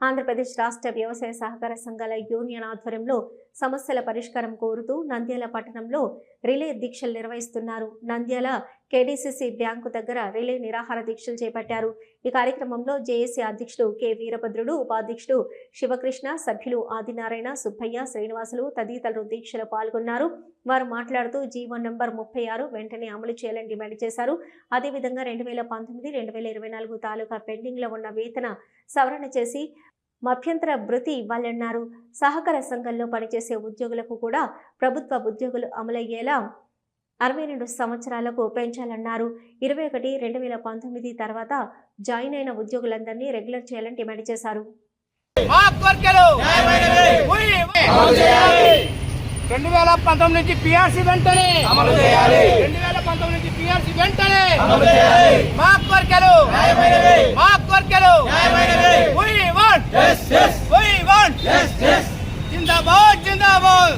ఆంధ్రప్రదేశ్ రాష్ట్ర వ్యవసాయ సహకార సంఘాల యూనియన్ ఆధ్వర్యంలో సమస్యల పరిష్కారం కోరుతూ నంద్యాల పట్టణంలో రిలే దీక్షలు నిర్వహిస్తున్నారు. నంద్యాల కేడీసీసీ బ్యాంకు దగ్గర రిలే నిరాహార దీక్షలు చేపట్టారు. ఈ కార్యక్రమంలో జేఏసీ అధ్యక్షుడు కె వీరభద్రుడు ఉపాధ్యక్షుడు శివకృష్ణ సభ్యులు ఆదినారాయణ సుబ్బయ్య శ్రీనివాసులు తదితరులు దీక్షలో పాల్గొన్నారు. వారు మాట్లాడుతూ జీవో నంబర్ ముప్పై ఆరు వెంటనే అమలు చేయాలని డిమాండ్ చేశారు. అదేవిధంగా రెండు వేల పంతొమ్మిది రెండు వేల ఇరవై నాలుగు తాలూకా పెండింగ్లో ఉన్న వేతన సవరణ చేసి మభ్యంతర భృతి ఇవ్వాలన్నారు. సహకార సంఘంలో పనిచేసే ఉద్యోగులకు కూడా ప్రభుత్వ ఉద్యోగులు అమలయ్యేలా అరవై రెండు సంవత్సరాలకు పెంచాలన్నారు. ఇరవై ఒకటి రెండు వేల పంతొమ్మిది తర్వాత జాయిన్ అయిన ఉద్యోగులందరినీ రెగ్యులర్ చేయాలని డిమాండ్ చేశారు. రెండు వేల పంతొమ్మిది నుంచి పిఆర్సీ వెంటనే! అమలు చేయాలి. రెండు వేల పంతొమ్మిది నుంచి పిఆర్సీ వెంటనే! అమలు చేయాలి. మా కోరికలు మా కోరికలు జిందాబాద్ జిందాబాద్.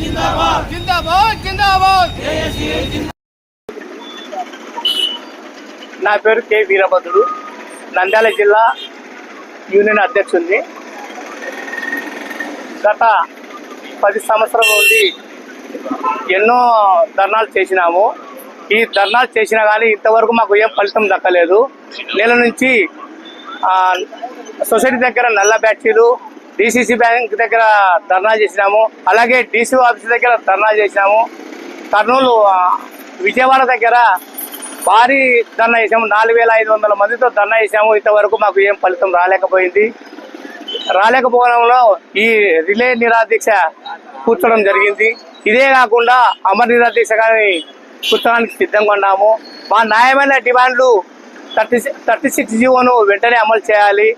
జిందాబాద్ జిందాబాద్! నా పేరు కె వీరభద్రుడు. నంద్యాల జిల్లా యూనియన్ అధ్యక్షుడిని. గత పది సంవత్సరాల నుండి ఎన్నో ధర్నాలు చేసినాము. ఈ ధర్నాలు చేసినా కానీ ఇంతవరకు మాకు ఏం ఫలితం దక్కలేదు. నెల నుంచి సొసైటీ దగ్గర నల్ల బ్యాచీలు డిసిసి బ్యాంక్ దగ్గర ధర్నా చేసినాము. అలాగే డీసీ ఆఫీస్ దగ్గర ధర్నా చేసినాము. కర్నూలు విజయవాడ దగ్గర భారీ ధర్నా చేసాము నాలుగు వేల ఐదు వందల మందితో ధర్నా చేసాము ఇంతవరకు మాకు ఏం ఫలితం రాలేకపోయింది. రాలేకపోవడంలో ఈ రిలే నిరాదీక్ష కూర్చోడం జరిగింది. ఇదే కాకుండా అమర్ నిరాదీక్ష కానీ కూర్చోడానికి సిద్ధంగా ఉన్నాము. మా న్యాయమైన డిమాండ్లు థర్టీ థర్టీ సిక్స్ జీవోను వెంటనే అమలు చేయాలి.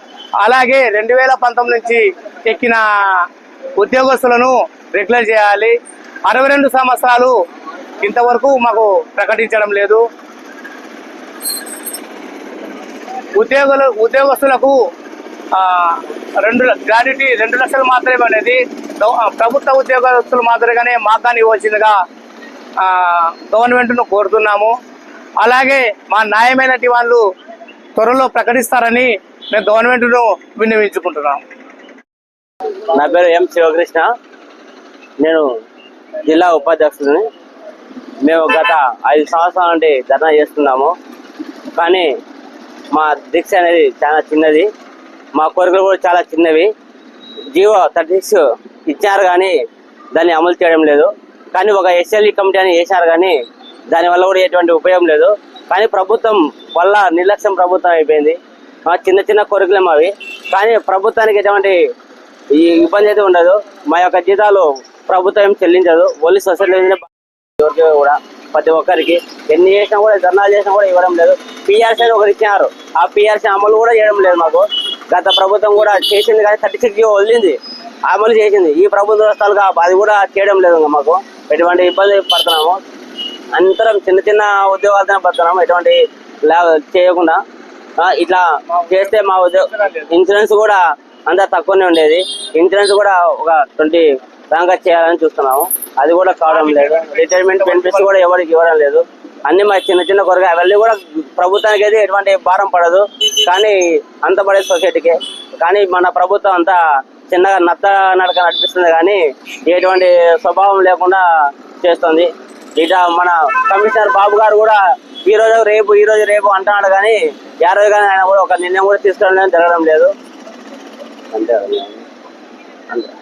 అలాగే రెండు వేల పంతొమ్మిది నుంచి ఎక్కిన ఉద్యోగస్తులను రెగ్యులర్ చేయాలి. అరవై రెండు సంవత్సరాలు ఇంతవరకు మాకు ప్రకటించడం లేదు. ఉద్యోగులు ఉద్యోగస్తులకు రెండు గ్రాడ్యుటీ రెండు లక్షలు మాత్రమే అనేది ప్రభుత్వ ఉద్యోగస్తులు మాత్రమే మాకు కానీ ఇవ్వాల్సిందిగా గవర్నమెంట్ను కోరుతున్నాము. అలాగే మా న్యాయమైన వాళ్ళు త్వరలో ప్రకటిస్తారని మేము గవర్నమెంట్ను విన్నవించుకుంటున్నాము నా పేరు ఎం శివకృష్ణ. నేను జిల్లా ఉపాధ్యక్షుడిని. మేము గత ఐదు సంవత్సరాల నుండి ధర్నా చేస్తున్నాము. కానీ మా దీక్ష అనేది చాలా చిన్నది. మా కోరికలు కూడా చాలా చిన్నవి. జియో థర్టీ సిక్స్ ఇచ్చారు కానీ దాన్ని అమలు చేయడం లేదు. కానీ ఒక ఎస్ఎల్ఈ కమిటీ అని వేశారు కానీ దానివల్ల కూడా ఎటువంటి ఉపయోగం లేదు. కానీ ప్రభుత్వం వల్ల నిర్లక్ష్యం ప్రభుత్వం అయిపోయింది. మా చిన్న చిన్న కోరికలే మావి. కానీ ప్రభుత్వానికి ఎటువంటి ఈ ఇబ్బంది అయితే ఉండదు. మా యొక్క జీతాలు ప్రభుత్వం చెల్లించదు. ఓన్లీ సొసైటీ దొరికేవి కూడా ప్రతి ఒక్కరికి ఎన్ని చేసినా కూడా ధర్నాలు చేసినా కూడా ఇవ్వడం లేదు. పిఆర్సీ అని ఒకరు ఇచ్చినారు. ఆ పిఆర్సీ అమలు కూడా చేయడం లేదు మాకు. గత ప్రభుత్వం కూడా చేసింది కానీ థర్టీ సిక్స్ వదిలింది. అమలు చేసింది. ఈ ప్రభుత్వ వ్యవస్థలుగా అది కూడా చేయడం లేదు ఇంకా మాకు. ఎటువంటి ఇబ్బంది పడుతున్నాము. అంతరం చిన్న చిన్న ఉద్యోగాలతో పడుతున్నాము ఎటువంటి లా- చేయకుండా ఇట్లా చేస్తే మా ఉద్యోగ ఇన్సూరెన్స్ కూడా అంత తక్కువనే ఉండేది. ఇన్సూరెన్స్ కూడా ఒక ట్వంటీ దాకా చేయాలని చూస్తున్నాము. అది కూడా కావడం లేదు. రిటైర్మెంట్ బెనిఫిట్స్ కూడా ఎవరికి ఇవ్వడం లేదు. అన్ని మా చిన్న చిన్న కొరగా అవన్నీ కూడా ప్రభుత్వానికి అయితే ఎటువంటి భారం పడదు. కానీ అంత పడేది సొసైటీకి. కానీ మన ప్రభుత్వం అంతా చిన్నగా నత్త నడక నడిపిస్తుంది కానీ ఎటువంటి స్వభావం లేకుండా చేస్తుంది. ఇట మన కమిషనర్ బాబు గారు కూడా ఈ రోజు రేపు ఈ రోజు రేపు అంటున్నాడు కానీ ఏ రోజు కానీ ఆయన కూడా ఒక నిర్ణయం కూడా తీసుకోవడం జరగడం లేదు. అంతే. అంతే.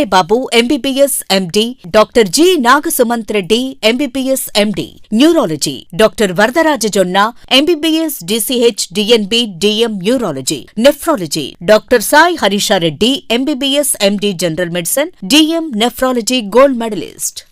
Babu MBBS MD doctor G Nagasumanth Reddy MBBS MD neurology doctor Varadaraja Jonna MBBS DCH DNB DM neurology nephrology doctor Sai Harishareddy MBBS MD general medicine DM nephrology gold medalist.